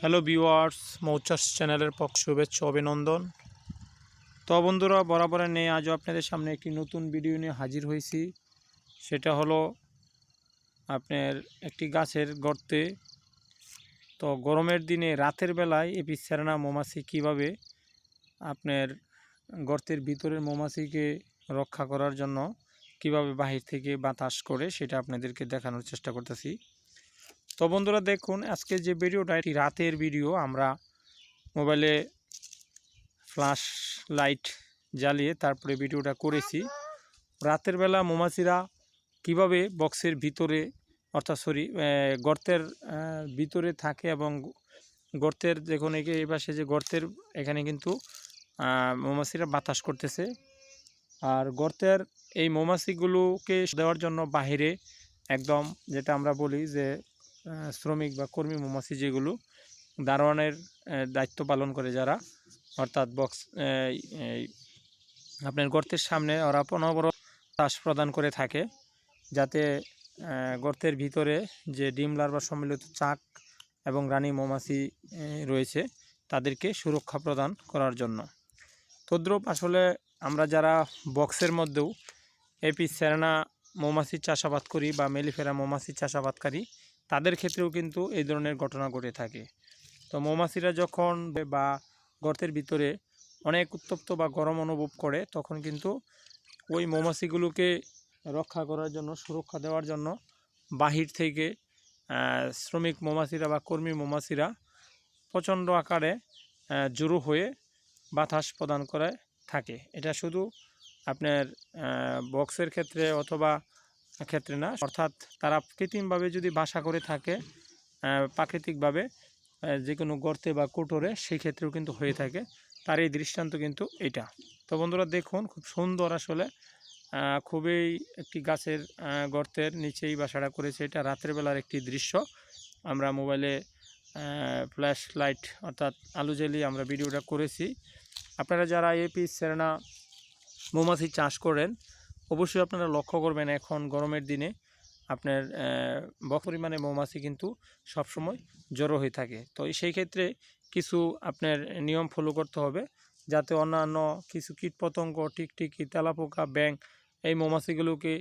Hello viewers মৌচাস চ্যানেলের পক্ষ শুভেচ্ছা, অভিনন্দন। তো বন্ধুরা বরাবরের নিয়ে আজও আপনাদের সামনে একটি নতুন ভিডিও নিয়ে হাজির হয়েছি। সেটা হলো আপনার একটি গাছের গর্তে। তো গরমের দিনে রাতের বেলায় এপিসেরানা মৌমাছি কীভাবে আপনার গর্তের ভিতরের মৌমাছিকে রক্ষা করার জন্য কীভাবে বাহির থেকে বাতাস করে সেটা আপনাদেরকে দেখানোর চেষ্টা করতেছি। তো বন্ধুরা দেখুন, আজকে যে ভিডিওটা, এটি রাতের ভিডিও। আমরা মোবাইলে ফ্ল্যাশ লাইট জ্বালিয়ে তারপরে ভিডিওটা করেছি। রাতের বেলা মৌমাছিরা কীভাবে বক্সের ভিতরে, অর্থাৎ সরি গর্তের ভিতরে থাকে এবং গর্তের দেখুন এই পাশে যে গর্তের, এখানে কিন্তু মৌমাছিরা বাতাস করতেছে। আর গর্তের এই মৌমাছিগুলোকে দেওয়ার জন্য বাহিরে একদম যেটা আমরা বলি যে শ্রমিক বা কর্মী মৌমাছি যেগুলো দারোয়ানের দায়িত্ব পালন করে যারা, অর্থাৎ বক্স আপনার গর্তের সামনে ওরা অনবরত শ্বাস প্রদান করে থাকে, যাতে গর্তের ভিতরে যে ডিম, লার্ভা সম্মিলিত চাক এবং রানী মৌমাছি রয়েছে, তাদেরকে সুরক্ষা প্রদান করার জন্য। তদ্রূপ আসলে আমরা যারা বক্সের মধ্যেও এপি সেরেনা মৌমাছি চাষাবাদ করি বা মেলিফেরা মৌমাছি চাষাবাদকারী তাদের ক্ষেত্রেও কিন্তু এই ধরনের ঘটনা ঘটে থাকে। তো মৌমাছিরা যখন বা গর্তের ভিতরে অনেক উত্তপ্ত বা গরম অনুভব করে, তখন কিন্তু ওই মৌমাছিগুলোকে রক্ষা করার জন্য, সুরক্ষা দেওয়ার জন্য বাহির থেকে শ্রমিক মৌমাছিরা বা কর্মী মৌমাছিরা প্রচণ্ড আকারে জড়ো হয়ে বাতাস প্রদান করে থাকে। এটা শুধু আপনার বক্সের ক্ষেত্রে অথবা ক্ষেত্রে না। অর্থাৎ তারা কৃত্রিমভাবে যদি বাসা করে থাকে প্রাকৃতিকভাবে যে কোনো গর্তে বা কোটরে সেই ক্ষেত্রেও কিন্তু হয়ে থাকে। তার এই দৃষ্টান্ত কিন্তু এটা। তো বন্ধুরা দেখুন, খুব সুন্দর আসলে খুবই একটি গাছের গর্তের নিচেই বাসাটা করেছে। এটা রাতের বেলার একটি দৃশ্য। আমরা মোবাইলে ফ্ল্যাশ লাইট অর্থাৎ আলু জ্বালিয়ে আমরা ভিডিওটা করেছি। আপনারা যারা এপি সেরেনা, মৌমাছি চাষ করেন অবশ্যই আপনারা লক্ষ্য করবেন এখন গরমের দিনে আপনার পরিমাণে মৌমাছি কিন্তু সবসময় জড়ো হয়ে থাকে। তো সেই ক্ষেত্রে কিছু আপনার নিয়ম ফলো করতে হবে যাতে অন্যান্য কিছু কীটপতঙ্গ, টিকটিকি, তেলাপোকা ব্যাং এই মৌমাছিগুলোকে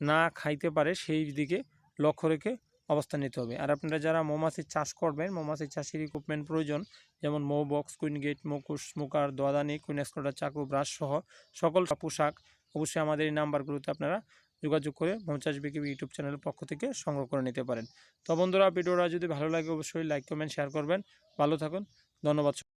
না খাইতে পারে সেই দিকে লক্ষ্য রেখে অবস্থান নিতে হবে। আর আপনারা যারা মৌমাছি চাষ করবেন, মৌমাছি চাষের ইকুইপমেন্ট প্রয়োজন, যেমন মৌ বক্স কুইন গেট মুকুশ স্মোকার দোয়াদানি, কুইন চাকু, ব্রাশ সহ সকল পোশাক অবশ্যই আমাদের এই নাম্বারগুলোতে আপনারা যোগাযোগ করে পঞ্চাশ বিকেবি ইউটিউব চ্যানেলের পক্ষ থেকে সংগ্রহ করে নিতে পারেন। তো বন্ধুরা, ভিডিওটা যদি ভালো লাগে, অবশ্যই লাইক কমেন্ট শেয়ার করবেন। ভালো থাকুন। ধন্যবাদ।